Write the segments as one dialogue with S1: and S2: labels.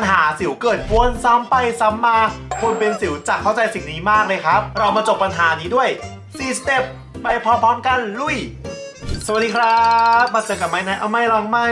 S1: ญหาสิวเกิดวนซ้ำไปซ้ำมา คนเป็นสิวจะเข้าใจสิ่งนี้มากเลยครับ เรามาจบปัญหานี้ด้วย 4 สเต็ปไปพร้อมๆกันลุยสวัสดีครับ มาเจอกับไม้ไหนเอาไม่ลองไม่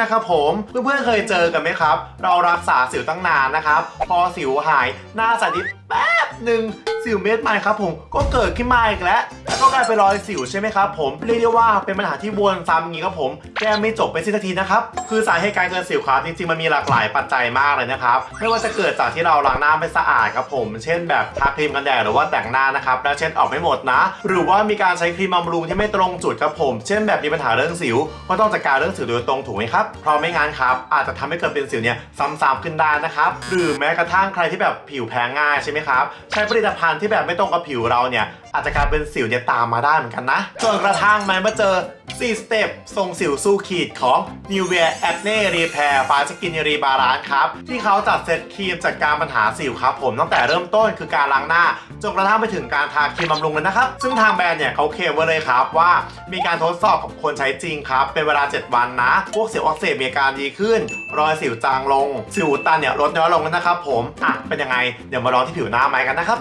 S1: นะครับผมเพื่อนๆเคยเจอกันไหมครับ เรารักษาสิวตั้งนานนะครับ พอสิวหายหน้าใสนิดแป๊บหนึ่ง สิวเม็ดใหม่ครับผมก็เกิดขึ้นมาอีกแล้วแล้วก็กลายเป็นรอยสิวใช่ไหมครับผมเรียกได้ว่าเป็นปัญหาที่วนซ้ำอย่างนี้ครับผมแก้ไม่จบไปสิ้นทีนะครับคือสาเหตุการเกิดสิวครับจริงๆมันมีหลากหลายปัจจัยมากเลยนะครับไม่ว่าจะเกิดจากที่เราล้างหน้าไม่สะอาดครับผม เช่นแบบทาครีมกันแดดหรือว่าแต่งหน้านะครับแล้วเช็ดออกไม่หมดนะ หรือว่ามีการใช้ครีมบำรุงที่ไม่ตรงจุดครับผม เช่นแบบมีปัญหาเรื่องสิวก็ต้องจัดการเรื่องสิวโดยตรงถูกไหมครับเพราะไม่งั้นครับอาจจะทำให้เกิดเป็นสิวเนี่ยซ้ำๆขึ้นได้นะครับหรือแม้กระทั่งใครที่แบบผิวแพ้ง่ายใช่ไหมครับใช้ผลิตภัณฑ์ที่แบบไม่ตรงกับผิวเราเนี่ยอาจจะกลายเป็นสิวเนี่ยตามมาได้เหมือนกันนะจนกระทั่งมันมาเจอ 4 สเต็ปทรงสิวสู้ขีดของ Nivea Acne Repair ฟ้าสกินรีบาลานครับ ที่เขาจัดเซตครีมจัดการปัญหาสิวครับผมตั้งแต่เริ่มต้นคือการล้างหน้า จนกระทั่งไปถึงการทาครีมบำรุงเลยนะครับ ซึ่งทางแบรนด์เนี่ยเขาเคลมไว้เลยครับว่ามีการทดสอบกับคนใช้จริงครับ เป็นเวลา 7 วันนะ พวกสิวอักเสบมีอาการดีขึ้น รอยสิวจางลง สิวตันเนี่ยลดน้อยลงแล้วนะครับผมอะเป็นยังไงเดี๋ยวมาลองที่ผิวหน้าไม้กันนะครับ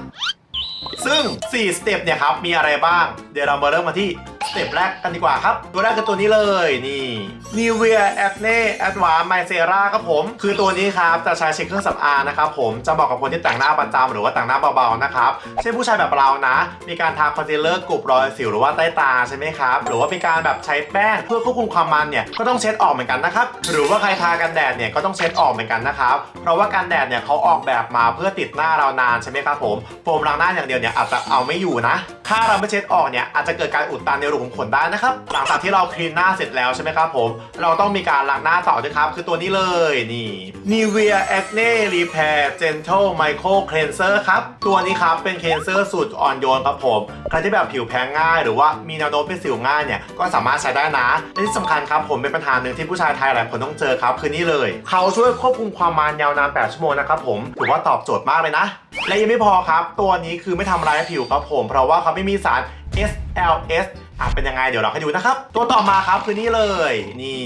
S1: ซึ่ง 4 สเต็ปเนี่ยครับ มีอะไรบ้าง เดี๋ยวเรามาเริ่มมาที่ เต็ปแรกกันดีกว่าครับ ตัวแรกคือตัวนี้เลยนี่ Nivea Acne Advanced Micera ครับผม คือตัวนี้ครับจะใช้เช็คเครื่องสำอางนะครับผมจะเหมาะกับคนที่แต่งหน้าประจำหรือว่าแต่งหน้าเบาๆนะครับเช่นผู้ชายแบบเรานะ มีการทาคอนซีลเลอร์กลุ่มรอยสิวหรือว่าใต้ตาใช่ไหมครับหรือว่ามีการแบบใช้แป้งเพื่อควบคุมความมันเนี่ยก็ต้องเช็ดออกเหมือนกันนะครับหรือว่าใครทากันแดดเนี่ยก็ต้องเช็ดออกเหมือนกันนะครับเพราะว่ากันแดดเนี่ยเขาออกแบบมาเพื่อติดหน้าเรานานใช่ไหมครับผมโฟมล้างหน้าอย่างเดียวเนี่ยอาจจะเอาไม่อยู่นะ ถ้าเราไม่เช็ดออกเนี่ยอาจจะเกิดการอุดตันในรูขุมขนได้นะครับหลังจากที่เราคลีนหน้าเสร็จแล้วใช่ไหมครับผมเราต้องมีการล้างหน้าต่อด้วยครับ คือตัวนี้เลยนี่ Nivea Acne Repair Gentle Micro Cleanser ครับตัวนี้ครับเป็นเคลนเซอร์สูตรอ่อนโยนครับผมใครที่แบบผิวแพ้ง่าย หรือว่ามีแนวโน้มเป็นสิวง่ายเนี่ยก็สามารถใช้ได้นะและที่สำคัญครับผมเป็นปัญหาหนึ่งที่ผู้ชายไทยหลายคนต้องเจอครับคือนี่เลย เขาช่วยควบคุมความมันยาวนาน 8 ชั่วโมงนะครับผมถือว่าตอบโจทย์มากเลยนะ และยังไม่พอครับ ตัวนี้คือไม่ทำร้ายผิวครับผม เพราะว่าเขาไม่มีสาร SLS อะเป็นยังไงเดี๋ยวเราให้ดูนะครับ ตัวต่อมาครับคือนี่เลย นี่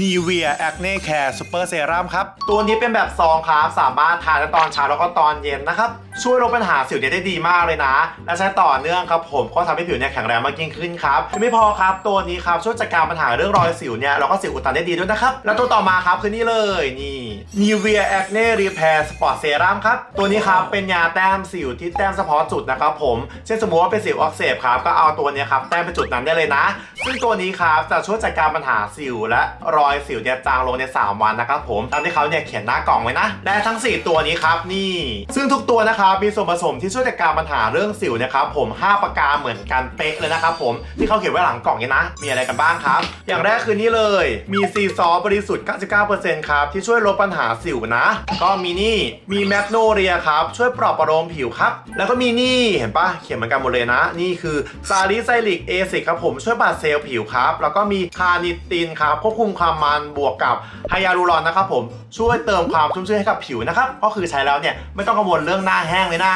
S1: Nivea Acne Care Super Serum ครับ ตัวนี้เป็นแบบซองครับสามารถทานได้ตอนเช้าแล้วก็ตอนเย็นนะครับ ช่วยลดปัญหาสิวเนี่ยได้ดีมากเลยนะ และใช้ต่อเนื่องครับผมก็ทำให้ผิวเนี่ยแข็งแรงมากยิ่งขึ้นครับยังไม่พอครับตัวนี้ครับช่วยจัดการปัญหาเรื่องรอยสิวเนี่ยแล้วก็สิวอุดตันได้ดีด้วยนะครับ แล้วตัวต่อมาครับคือนี่เลยนี่ Nivea Acne Repair Sport Serum ครับตัวนี้ครับเป็นยาแต้มสิวที่แต้มเฉพาะจุดนะครับผมเช่นสมมติว่าเป็นสิวอักเสบครับก็เอาตัวเนี้ยครับแต้มไปจุดนั้นได้เลยนะ ซึ่งตัวนี้ครับจะช่วยจัดการปัญหาสิว และรอยสิวเนี่ยจางลงใน 3 วันนะครับผมตามที่เขาเนี่ยเขียนหน้ากล่องไว้นะ และทั้ง 4 ตัวนี้ครับนี่ ซึ่งทุกตัวนะครับมีส่วนผสมที่ช่วยจัดการปัญหาเรื่องสิวนะครับผม 5 ประการเหมือนกันเป๊ะเลยนะครับผมที่เขาเขียนไว้หลังกล่องเนี่ยนะ มีอะไรกันบ้างครับ อย่างแรกคือนี่เลยมีซีซอสบริสุทธิ์ 99%ครับที่ช่วยลดปัญหาสิวนะ ก็มีนี่มีแมกโนเรียครับช่วยปลอบประโลมผิวครับแล้วก็มีนี่เห็นปะเขียนเหมือนกันหมดเลยนะ นี่คือซาลิไซลิกเอซกครับผมช่วยบาดเซลล์ผิวครับ แล้วก็มีคานิตินครับควบคุมความมันบวกกับไฮยาลูรอนนะครับผมช่วยเติมความชุ่มชื้นให้กับผิวนะครับก็คือใช้แล้วเนี่ยไม่ต้องกังวลเรื่องหน้าแห้งเลยนะ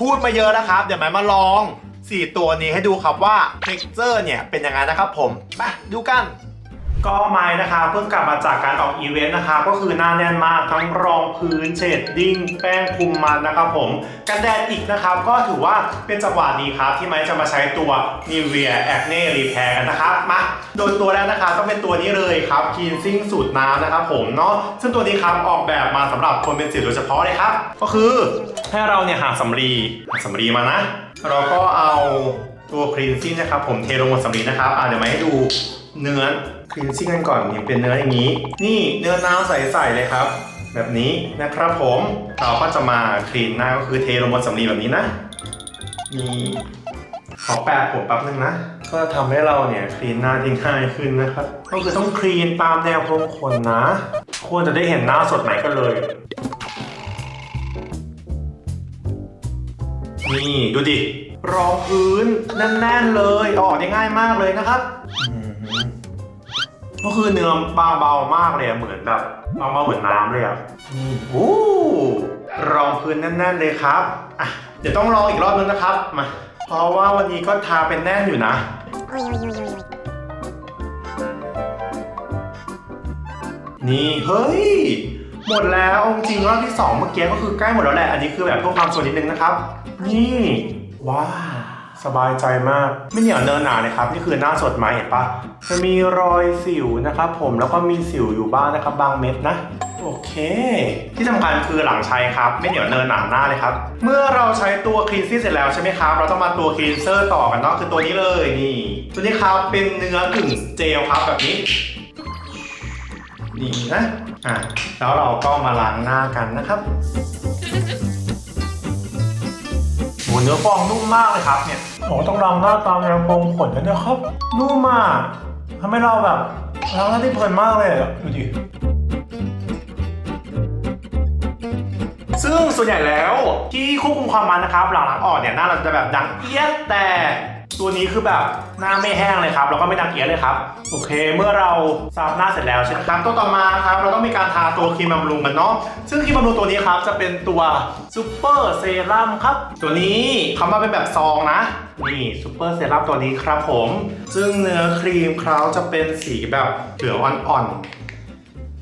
S1: พูดมาเยอะนะครับ เดี๋ยวหม่มาลอง 4 ตัวนี้ให้ดูครับว่า texture เนี่ยเป็นยังไงนะครับผมไปดูกัน ก็ไม้นะคะเพิ่งกลับมาจากการออกอีเวนต์นะคะ ก็คือหน้าแน่นมากทั้งรองพื้นเชดดิ้งแป้งคุมมันนะครับผมกันแดดอีกนะครับ ก็ถือว่าเป็นจังหวะดีครับ ที่ไม้จะมาใช้ตัว Nivea Acne Repair กันนะครับมาโดยตัวแรกนะคะต้องเป็นตัวนี้เลยครับ Cleansing สูตรน้ำนะครับผมเนาะซึ่งตัวนี้ครับออกแบบมาสำหรับคนเป็นสิวโดยเฉพาะเลยครับ ก็คือให้เราเนี่ยหาสำลีหาสำลีมานะ เราก็เอาตัว Cleansing นะครับผมเทลงบนสำลีนะครับอะเดี๋ยวมาให้ดูเนื้อ คลีนซิ่งกันก่อนเนี่ยเป็นเนื้ออย่างนี้ นี่เนื้อน้ำใสๆเลยครับ แบบนี้นะครับผมเราก็จะมาคลีนหน้าก็คือเทลงบนสำลีแบบนี้นะนี่ขอแปะผมแป๊บนึงนะ ก็ทำให้เราเนี่ยคลีนหน้าที่ง่ายขึ้นนะครับ ก็คือต้องคลีนตามแนวโค้งขนนะ ควรจะได้เห็นหน้าสดใหม่กันเลย นี่ดูดิรองพื้นแน่นๆเลยออกได้ง่ายมากเลยนะครับ ก็คือเนื้อบางเบามากเลยอะเหมือนแบบบางเบาเหมือนน้ำเลยอะนี่โอ้รองพื้นแน่น ๆเลยครับอะเดี๋ยวต้องลองอีกรอบนึงนะครับมาเพราะว่าวันนี้ก็ทาเป็นแน่นอยู่นะนี่เฮ้ยหมดแล้วอาจริงรอบที่สองเมื่อกี้ก็คือใกล้หมดแล้วแหละ อันนี้คือแบบเพื่อความสวยนิดนึงนะครับ นี่ ว้าว สบายใจมาก ไม่เหนียวเนินหนาเลยครับ นี่คือหน้าสดไหมเห็นปะจะมีรอยสิวนะครับ ผมแล้วก็มีสิวอยู่บ้างนะครับ บางเม็ดนะโอเค ที่สำคัญคือหลังใช้ครับ ไม่เหนียวเนินหนาหน้าเลยครับ เมื่อเราใช้ตัวคลีนซี่เสร็จแล้วใช่ไหมครับ เราต้องมาตัวคลีนเซอร์ต่อกันเนาะคือตัวนี้เลยนี่ ตัวนี้ครับเป็นเนื้อกึ่งเจลครับแบบนี้นี่นะอะแล้วเราก็มาล้างหน้ากันนะครับ โหเนื้อฟองนุ่มมากเลยครับเนี่ยโอ้ต้องลองหน้าตามแนวโพงขนกันด้วยครับ นุ่มมากทำให้เราแบบล้างหน้าได้เพลินมากเลยดูดิซึ่งส่วนใหญ่แล้วที่ควบคุมความมันนะครับหลังล้างออกเนี่ยหน้าเราจะแบบดังเอียดแต่ ตัวนี้คือแบบหน้าไม่แห้งเลยครับ แล้วก็ไม่ดังเอียเลยครับ โอเค เมื่อเราซับหน้าเสร็จแล้วใช่ไหมครับ ตัวต่อมาครับ เราต้องมีการทาตัวครีมบำรุงกันเนาะ ซึ่งครีมบำรุงตัวนี้ครับ จะเป็นตัวซูเปอร์เซรั่มครับ ตัวนี้เขามาเป็นแบบซองนะ นี่ซูเปอร์เซรั่มตัวนี้ครับผม ซึ่งเนื้อครีมเขาจะเป็นสีแบบเหลืองอ่อน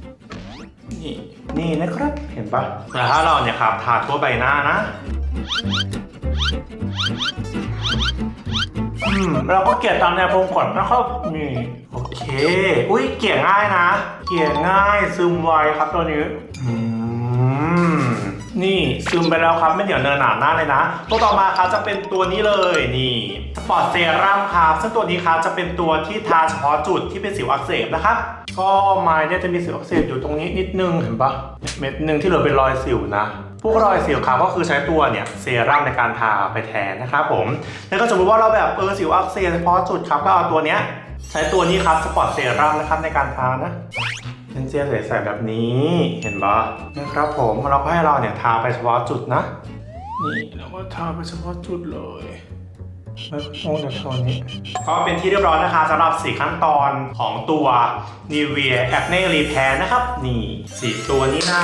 S1: ๆ นี่นี่นะครับ เห็นปะแต่ถ้าเราเนี่ยครับทาทั่วใบหน้านะ อืมเราก็เกลี่ยตามแนวพรงขนนะครับนี่โอเค อุ้ยเกลี่ยง่ายนะ เกลี่ยง่ายซึมไวครับตัวนี้ อืม นี่ซึมไปแล้วครับไม่เหนียวเนินหนาหน้าเลยนะตัวต่อมาครับจะเป็นตัวนี้เลยนี่สปอร์ตเซรั่มครับซึ่งตัวนี้ครับจะเป็นตัวที่ทาเฉพาะจุดที่เป็นสิวอักเสบนะครับก็ไม้เนี่ยจะมีสิวอักเสบอยู่ตรงนี้นิดนึงเห็นปะเม็ดหนึ่งที่เหลือเป็นรอยสิวนะพวกรอยสิวครับก็คือใช้ตัวเนี่ยเซรั่มในการทาไปแทนนะครับผมแล้วก็สมมติว่าเราแบบเออสิวอักเสบเฉพาะจุดครับก็เอาตัวเนี้ยใช้ตัวนี้ครับสปอร์ตเซรั่มนะครับในการทานะ เป็นเจลใสๆแบบนี้เห็นปะนะครับผมเราก็ให้เราเนี่ยทาไปเฉพาะจุดนะ นี่แล้วก็ทาไปเฉพาะจุดเลยไม่ต้องจากโซนนี้ก็เป็นที่เรียบร้อยนะคะสำหรับ 4 ขั้นตอนของตัว Nivea Acne Repair นะครับ นี่สีตัวนี้นะ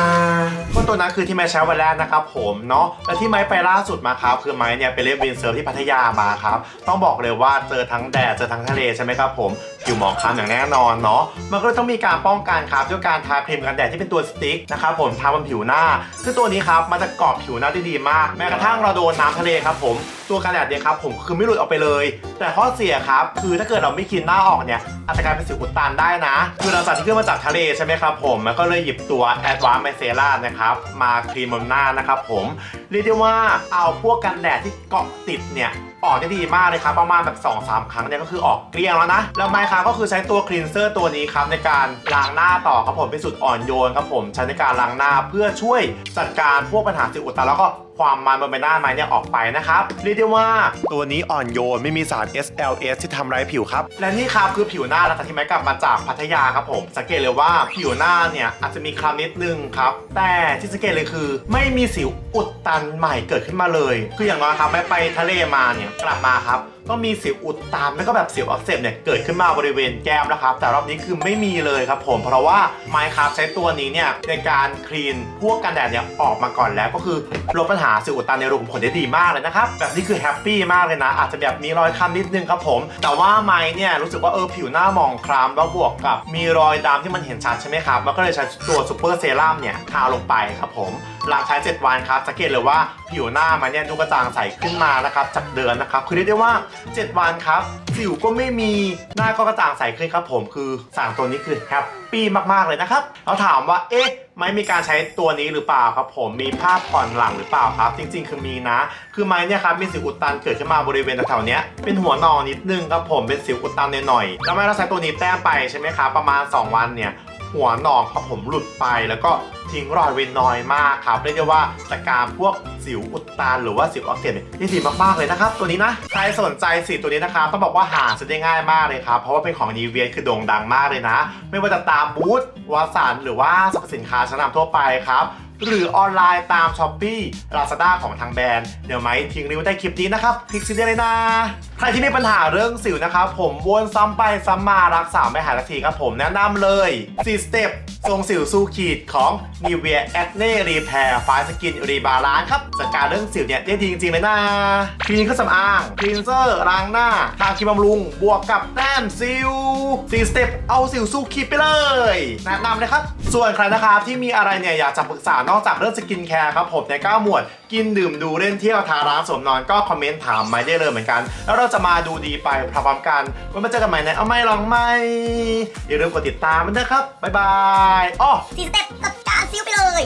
S1: ก็ตัวนั้นคือที่ไม้ใช้วันแรกนะครับผมเนาะและที่ไม้ไปล่าสุดมาครับ คือไม้เนี่ยไปเล่นวินเซิร์ฟที่พัทยามาครับ ต้องบอกเลยว่าเจอทั้งแดดเจอทั้งทะเลใช่ไหมครับผม ผิวหมองคล้ำอย่างแน่นอนเนาะมันก็เลยต้องมีการป้องกันครับด้วยการทาครีมกันแดดที่เป็นตัวสติ๊กนะครับผมทาบนผิวหน้าซึ่งตัวนี้ครับมันจะกรอบผิวหน้าได้ดีมาก แม้กระทั่งเราโดนน้ำทะเลครับผมตัวกันแดดเนี่ยครับผมคือไม่หลุดออกไปเลย แต่ข้อเสียครับคือถ้าเกิดเราไม่คลีนหน้าออกเนี่ยอาจจะกลายเป็นสิวอุดตันได้นะ คือเราจากที่ขึ้นมาจากทะเลใช่ไหมครับผมมันก็เลยหยิบตัว Advanced m i c e l l a นะครับมาครีมบนหน้านะครับผม เรียกได้ว่าเอาพวกกันแดดที่เกาะติดเนี่ยออกได้ดีมากเลยครับประมาณแบบ2อสาครั้งเนี่ยก็คือออกเกลี้ยงแล้วนะ แล้วไมค์ครับก็คือใช้ตัวคลีนเซอร์ตัวนี้ครับในการล้างหน้าต่อครับผมเป็นสูตรอ่อนโยนครับผมใช้ในการล้างหน้าเพื่อช่วยจัดการพวกปัญหาสิวอุดตันแล้วก็ ความมันบนใบหน้าไม้เนี่ยออกไปนะครับเรียกได้ว่าตัวนี้อ่อนโยนไม่มีสาร SLS ที่ทำร้ายผิวครับ และนี่ครับคือผิวหน้าหลังจากที่ไม้กลับมาจากพัทยาครับผมสังเกตเลยว่าผิวหน้าเนี่ยอาจจะมีคล้ำนิดนึงครับ แต่ที่สังเกตเลยคือ ไม่มีสิวอุดตันใหม่เกิดขึ้นมาเลย คืออย่างน้อยครับไม่ไปทะเลมาเนี่ยกลับมาครับ ก็มีสิวอุดตันแล้วก็แบบสิวอักเสบเนี่ยเกิดขึ้นมาบริเวณแก้มนะครับ แต่รอบนี้คือไม่มีเลยครับผมเพราะว่าไมค์ครับใช้ตัวนี้เนี่ยในการคลีนพวกกันแดดเนี่ยออกมาก่อนแล้วก็คือลดปัญหาสิวอุดตันในรูขุมขนได้ดีมากเลยนะครับแบบนี้คือแฮปปี้มากเลยนะ อาจจะแบบมีรอยค้ำนิดนึงครับผม แต่ว่าไมค์เนี่ยรู้สึกว่าเออผิวหน้าหมองคล้ำแล้วบวกกับมีรอยดำที่มันเห็นชัดใช่ไหมครับมันก็เลยใช้ตัวซูเปอร์เซรั่มเนี่ยทาลงไปครับผม หลังใช้7วันครับสังเกตเลยว่าผิวหน้ามันเนี่ยดูกระจ่างใสขึ้นมานะครับจากเดือนนะครับคือเรียกได้ว่า 7 วันครับสิวก็ไม่มีหน้าก็กระจ่างใสขึ้นครับผมคือสารตัวนี้คือแฮปปี้มากๆเลยนะครับเราถามว่าเอ๊ะไม่มีการใช้ตัวนี้หรือเปล่าครับผมมีภาพผ่อนหลังหรือเปล่าครับ จริง ๆ คือมีนะ คือไม้เนี่ยครับมีสิวอุดตันเกิดขึ้นมาบริเวณแถวๆเนี้ยเป็นหัวนอนนิดนึงครับผมเป็นสิวอุดตันหน่อยๆแล้วไม้เราใช้ตัวนี้แต้มไปใช่ไหมครับประมาณ 2 วันเนี่ย หัวหนองครับผมหลุดไป แล้วก็ทิ้งรอยไว้น้อยมากครับเรียกได้ว่าจัดการพวกสิวอุดตันหรือว่าสิวอักเสบเนี่ยได้ดีมากๆเลยนะครับ ตัวนี้นะใครสนใจสีตัวนี้นะครับต้องบอกว่าหาซื้อได้ง่ายมากเลยครับเพราะว่าเป็นของนีเวียคือโด่งดังมากเลยนะ ไม่ว่าจะตามบูธวารสารหรือว่าสรรพสินค้าชั้นนำทั่วไปครับหรือออนไลน์ตาม s h อ p e e Lazada ของทางแบรนด์ เดี๋ยวไหมทิ้งลิงก์ไว้ใต้คลิปนี้นะครับคลิกซื้อได้เลยนะ รรที่มีปัญหาเรื่องสิวนะครับผมวนซ้ำไปซ้ำมารักษาไม่หายสักทีครับผมแนะนำเลย4สเต็ปทรงสิวสู้ขีดของ Nivea Acne Repair Fine Skin Rebalance ครับจัดการเรื่องสิวเนี่ยได้ดีจริงๆเลยนะคลีนเครื่องสำอางคลีนเซอร์ล้างหน้าทาครีมบำรุง บวกกับแต้มสิว4สเต็ปเอาสิวสู้ขีดไปเลยแนะนำเลยครับ ส่วนใครนะครับที่มีอะไรเนี่ยอยากจะปรึกษานอกจากเรื่องสกินแคร์ครับผมใน9หมวดกินดื่มดูเล่นเที่ยวทาร้านสวมนอนก็คอมเมนต์ถามมาได้เลยเหมือนกันแล้วเราจะมาดูดีไปพร้อมกันวันมาเจอกันใหม่ในเอาไม่ลองไม่อย่าลืมกดติดตามมันนะครับบ๊ายบายอ๋อ
S2: สีสเต็ปกับการซิ้วไปเลย